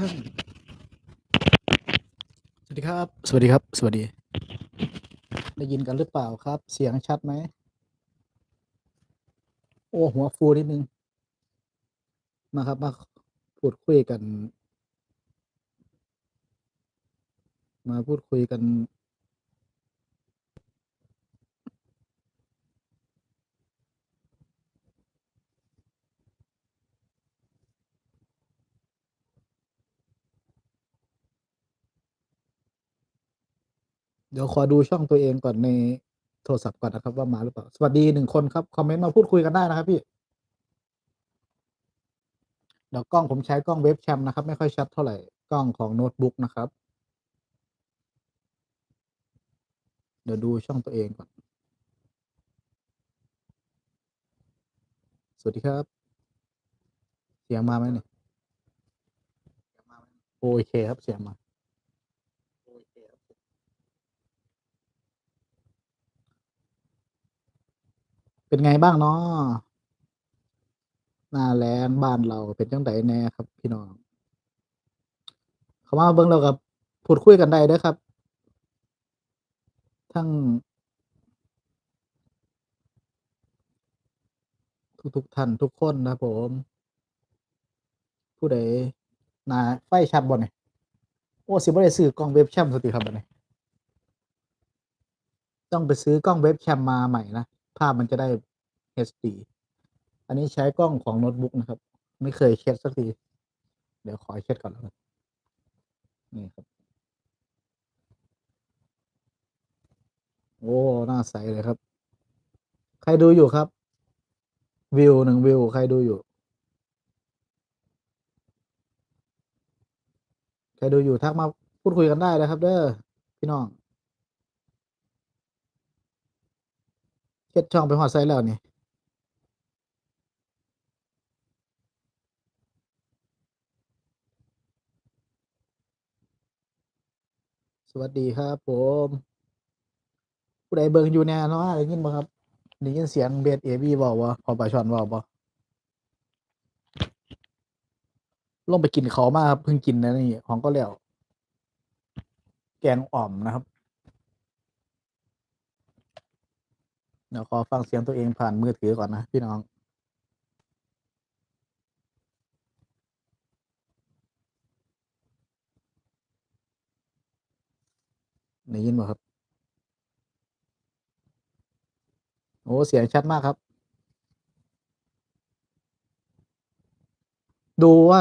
ท่าน สวัสดีครับ สวัสดีครับ สวัสดี ได้ยินกันหรือเปล่าครับ เสียงชัดไหม โอ้หัวฟูนิดนึง มาครับ มาพูดคุยกัน มาพูดคุยกัน เดี๋ยวขอดูช่องตัวเองก่อนในโทรศัพท์ก่อนนะครับว่ามาหรือเปล่า สวัสดีหนึ่งคนครับ คอมเมนต์มาพูดคุยกันได้นะครับพี่ เดี๋ยวกล้องผมใช้กล้องเว็บแคมนะครับ ไม่ค่อยชัดเท่าไหร่ กล้องของโน้ตบุ๊กนะครับ เดี๋ยวดูช่องตัวเองก่อน สวัสดีครับ เสียงมาไหมเนี่ยโอเคครับเสียงมา เป็นไงบ้างเนาะหน้าแล้งบ้านเราเป็นจังไดแน่ครับ พี่น้องเขามาเบิ่งเรากับพูดคุยกันได้ด้ครับ ทั้ง ทุกๆท่านทุกคนนะผม ผู้ใดหน้าไฟชัดบ่เนี่ยโอ้สิบ่ได้ซื้อกล้องเว็บแคมซักทีครับบัดนี้ต้องไปซื้อกล้องเว็บแคมมาใหม่นะ ภาพมันจะได้ HD อันนี้ใช้กล้องของโน้ตบุ๊กนะครับ ไม่เคยเช็ดสักที เดี๋ยวขอเช็ดก่อนแล้วกันนี่ครับ โอ้หน้าใสเลยครับ ใครดูอยู่ครับ วิว1วิว ใครดูอยู่ ใครดูอยู่ทักมาพูดคุยกันได้นะครับ เด้อพี่น้อง เฮ็ดช่องไปฮอดไสแล้วนี่สวัสดีครับผม ผู้ใดเบิ่งอยู่แน่เนาะได้ยินบ่ครับได้ยินเสียงเบส AV เว้าบ่พอปลาช่อนเว้าบ่ลงไปกินเขามาครับเพิ่งกินอันนี้ของก็แล้ว แกงอ่อมนะครับ เดี๋ยวขอฟังเสียงตัวเองผ่านมือถือก่อนนะพี่น้องได้ยินบ่ครับ โอ้เสียงชัดมากครับ ดูว่า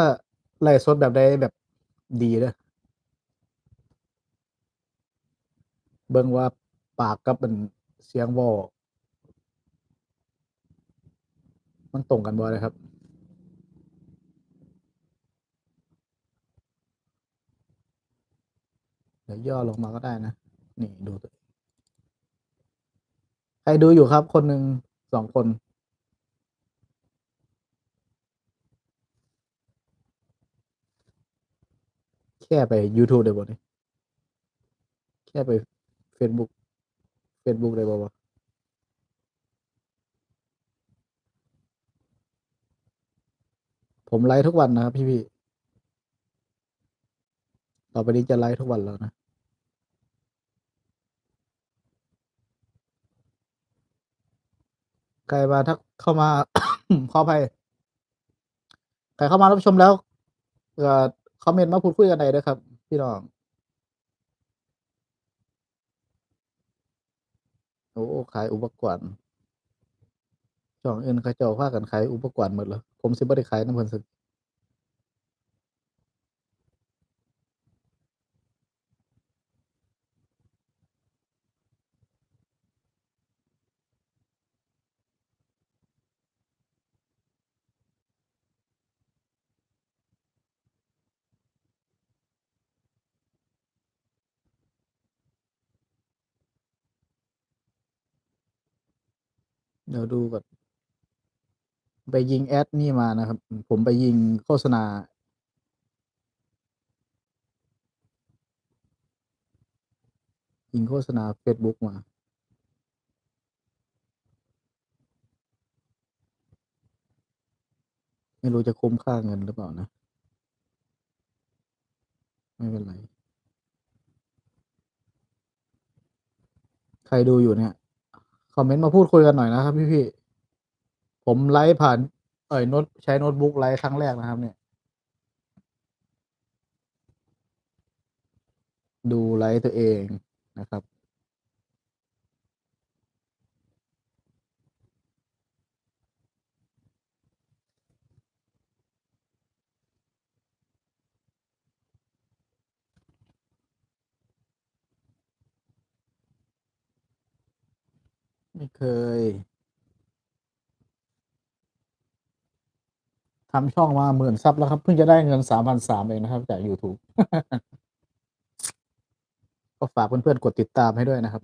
ไลฟ์สดแบบใดแบบดีเด้อเบิ่งว่าปากกับอั่นเสียงว้า มันตรงกันบ่เด้อครับ เดี๋ยวย่อลงมาก็ได้นะ นี่ดูตัวใครดูอยู่ครับ คนหนึ่ง2คนแชร์ไปยูทูบได้บ่นี่แชร์ไปเฟซบุ๊กเฟซบุ๊กได้บ่วะ? ผมไลฟ์ทุกวันนะครับพี่ๆต่อไปนี้จะไลฟ์ทุกวันแล้วนะ ใครมาทักเข้ามา ขออภัยใครเข้ามารับชมแล้วเอ่อคอมเมนต์มาพูดคุยกันได้เด้อครับ พี่น้องโอ้ขายอุปกรณ์ ช่องอื่นเขาเจ้าพากันขายอุปกรณ์หมดแล้วผมสิบ่ได้ขายนำเพิ่นซักเดี๋ยวดูก่อน ไปยิงแอดนี่มานะครับ ผมไปยิงโฆษณา ยิงโฆษณาเฟซบุ๊กมาไม่รู้จะคุ้มค่าเงินหรือเปล่านะ ไม่เป็นไร ใครดูอยู่เนี่ย คอมเมนต์มาพูดคุยกันหน่อยนะครับพี่พี่ ผมไลฟ์ผ่าน เอ่ยโน้ตใช้โน้ตบุ๊กไลฟ์ครั้งแรกนะครับ เนี่ย ดูไลฟ์ตัวเองนะครับไม่เคย ทำช่องมาหมื่นซับแล้วครับ เพิ่งจะได้เงินสามพันสามเองนะครับ จาก YouTube ก็ฝากเพื่อนๆกดติดตามให้ด้วยนะครับ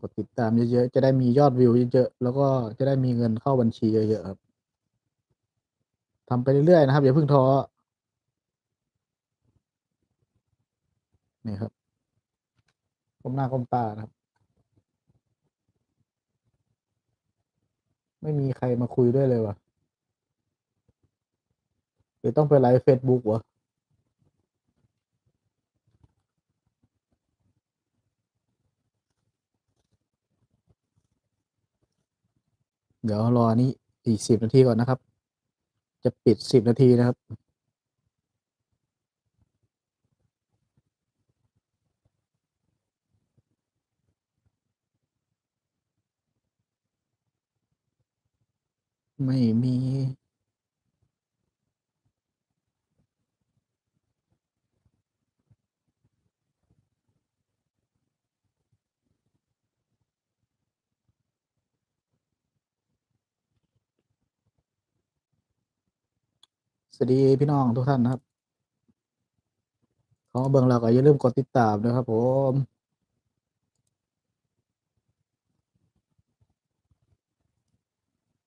กดติดตามเยอะๆ จะได้มียอดวิวเยอะๆ แล้วก็จะได้มีเงินเข้าบัญชีเยอะๆครับทำไปเรื่อยๆนะครับอย่าเพิ่งท้อนี่ครับก้มหน้าก้มตานะครับ ไม่มีใครมาคุยด้วยเลยวะห รือต้องไปไลฟ์เฟซบุ๊กวะเดี๋ยวรอนี้อีกสิบนาทีก่อนนะครับ จะปิดสิบนาทีนะครับ ไม่มี สวัสดีพี่น้องทุกท่านนะครับ ขอเบิ่งแล้วก็อย่าลืมกดติดตามด้วยครับผม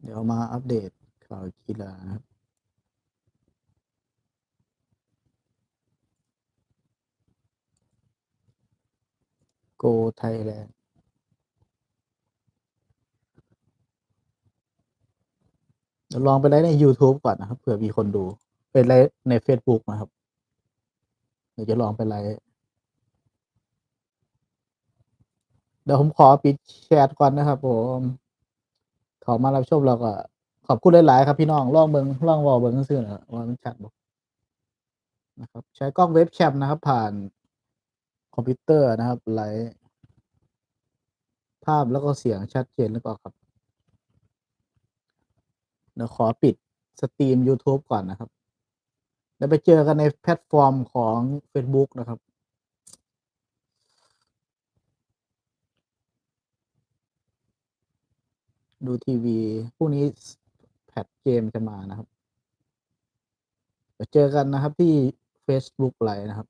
เดี๋ยวมาอัปเดตข่าวกีฬานะครับโกไทยแลนด์เดี๋ยว ลองไปไลฟ์ใน YouTube ก่อนนะครับเผื่อมีคนดูเป็นไลฟ์ใน Facebook นะครับเดี๋ยวจะลองไปไลฟ์เดี๋ยวผมขอปิดแชทก่อนนะครับผมขอมารับชมเราก็ขอบคุณหลาย ๆ ครับพี่น้องลองเบิงลองวอลเบิงซื่อนะว่ามันชัดบ่นะครับ ใช้กล้องเว็บแคมนะครับ ผ่านคอมพิวเตอร์นะครับไลฟ์ภาพแล้วก็เสียงชัดเจนหรือเปล่าครับ เดี๋ยวขอปิดสตรีม YouTube ก่อนนะครับ แล้วไปเจอกันในแพลตฟอร์มของ Facebook นะครับดูทีวีพรุ่งนี้แพทเกมจะมานะครับเดี๋ยวเจอกันนะครับที่ Facebook ไลน์นะครับ